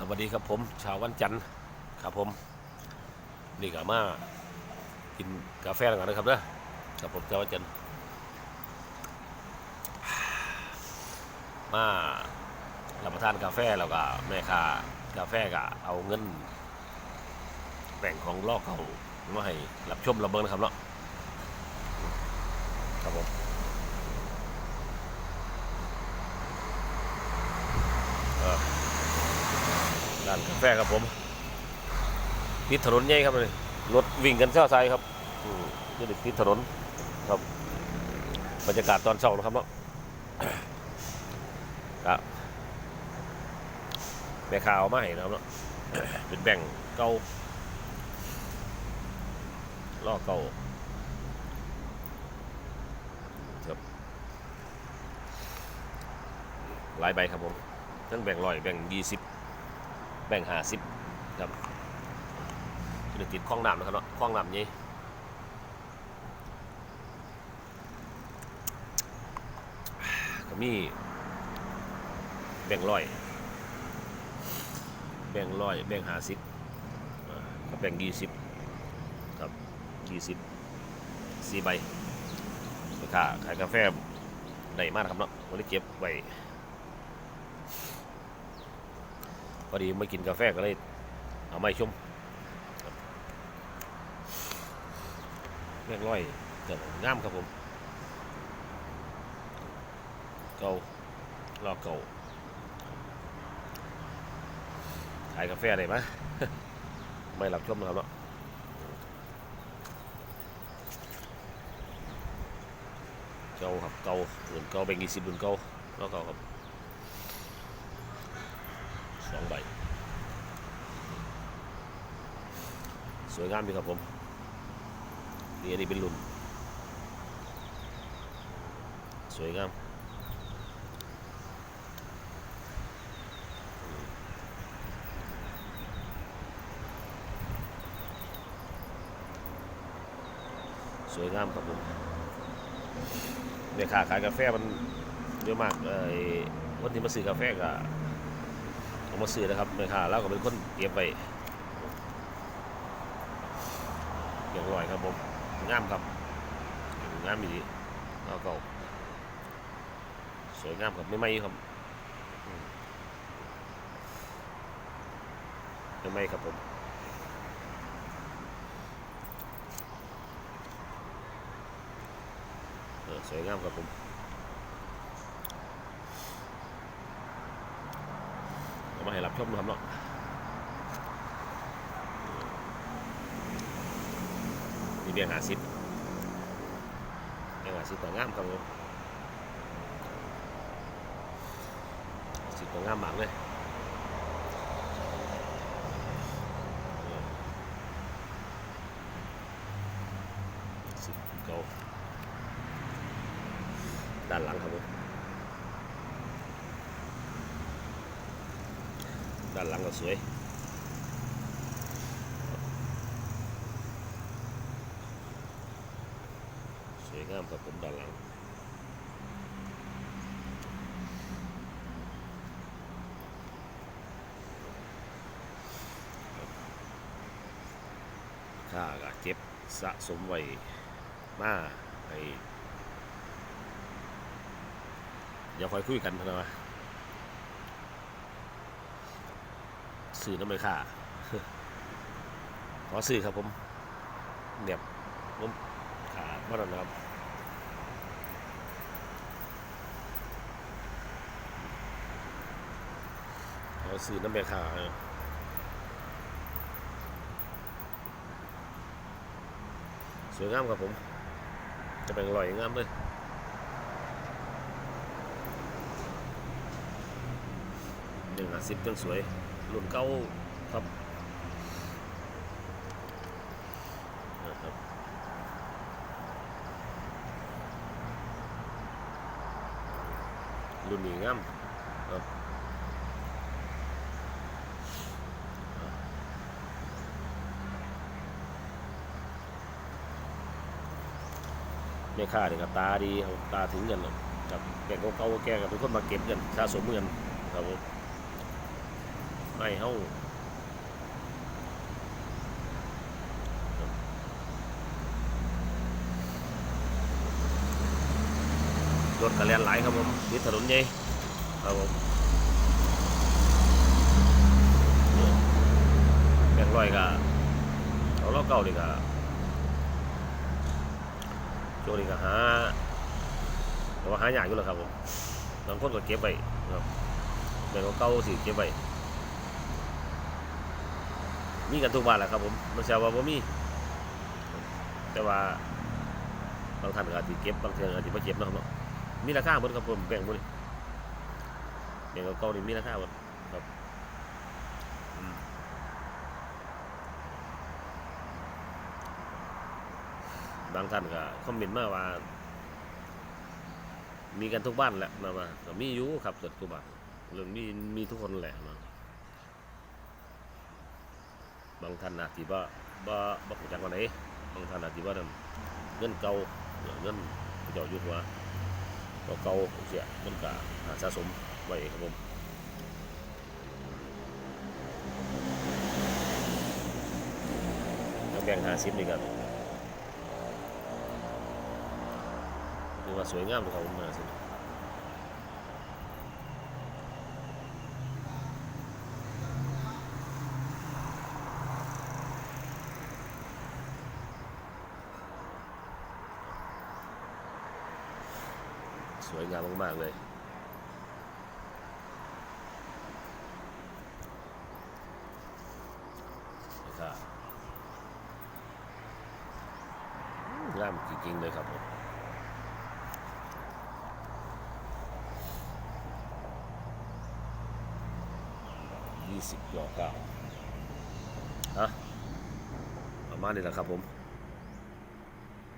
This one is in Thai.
สวัสดีครับผมชาววันจันทร์ครับผม นี่ก็มากินกาแฟกันนะครับเด้อครับผมชาววันจันทร์มารับประทานกาแฟแล้วก็แม่ค้ากาแฟก็เอาเงินแบ่งของลอกเขามาให้รับชมรับเบิ้งนะครับเนาะครับผมเออ ร้านกาแฟครับผมติดถนนใหญ่ครับเลยรถวิ่งกันเช้าไซครับอืนี่ติดถนนครับ บรรยากาศตอนเช้านะครับเนาะครับแม่ข่าวมาให้นะครับเนาะเป็นแบ่งเก่าล่อเก่าครับหลายใบครับผมทั้งแบ่งร้อยแบ่งยี่สิบ แบ่งหาสิบครับจะติดคล้องน้ำนะครับเนาะคล้องน้ำนี้ก็มีแบ่งร้อย แบ่งร้อยแบ่งหาสิบกับแบ่งยี่สิบครับยี่สิบสี่ใบไปค่าขายกาแฟได้มากนะครับเนาะวันนี้เก็บไว้ พอดีมากินกาแฟก็เลยเอาไม่ชมครับแม่งร้อยเกิดงามครับผม เก่ารอเก่าขายกาแฟได้ไหมไม่หลับชมนะครับเนาะเก่าครับเก่าเหมือนเก่าแบ่งยี่สิบเหมือนเก่ารอเก่าครับ สองใบ สวยงามดีครับผม นี่อันนี้เป็นรุ่นสวยงามสวยงามครับผมเนี่ยค่าขายกาแฟมันเยอะมากเอ้ยคนที่มาซื้อกาแฟก็ เอามาซื้อนะครับแม่ค้าเราก็เป็นคนเก็บไว้อย่างอร่อยครับผมงามครับงามดีแล้วก็สวยงามครับไม่ไหมครับไม่ไหมครับผมสวยงามครับผม เอา มาให้รับชมนะครับเนาะมีเบียงหาซิปเบียงหาซิปก็งามครับผมซิปก็งามมากเลยซิปเก่าด้านหลังครับผม ด้านหลังก็สวย สวยงามครับผมด้านหลังข้าก็เก็บสะสมไว้มาให้เดี๋ยวคอยคุยกันนะว่า สื่อน้ำมันค่าขอสื่อครับผมเนียบผมขาบ้านนะครับขอสื่อน้ำมันค่าเออสวยงามครับผม จะเป็นรอยงามเลยหนึ่งห้าสิบจังสวย รุ่นเก่าครับนะครับรุ่นนี้งามครับแม่ค้านี่ครับตาดีครับตาถึงเงินครับแก่งเก่าๆแก่กับเป็นคนมาเก็บเงินสะสมเงินครับผม ไม่เฮาครับรถกระเลียนหลครับผมติดถนนใหญ่ครับผมเนี่งร้อยก็เอาล้อเก่าดีก็ช่วงนี้ก็หาแต่ว่าหายากอยู่แล้วครับผมบางคนก็เก็บไว้ครับแบงค์เก่าสิเก็บไว้ มีกันทุกบ้านแหละครับผมไมันเชื่อว่าบ่มี แต่ว่าบางท่านก็อาจจะเก็บบางเทื่ออาจจะไม่เก็บนะครับเนาะมีราคาหมดครับผมแบ่งหมดเลยแบ่งเก่าๆนี่มีราคาหมดครับบางท่านก็คอมเมนต์มาว่า มีกันทุกบ้านแหละมามามีอยู่ครับเกิดทุกบ้านเรื่องมีมีทุกคนแหละมา บางท่านอาจจะบ่บ่บ่รู้จักว่าไหนบางท่านอาจจะว่านั่นเงินเก่าเงินเจ้าอยู่หัวเก่าเสียมันก็หาสะสมไว้ครับผมแล้วแบ่งหาสิบนี่ก็ถือว่าสวยงามเลยครับผมมาสิ สวยงามมาก ๆ เลย นะครับงามจริง ๆ เลยครับผมยี่สิบยอกเก้าฮะประมาณนี้แหละครับผม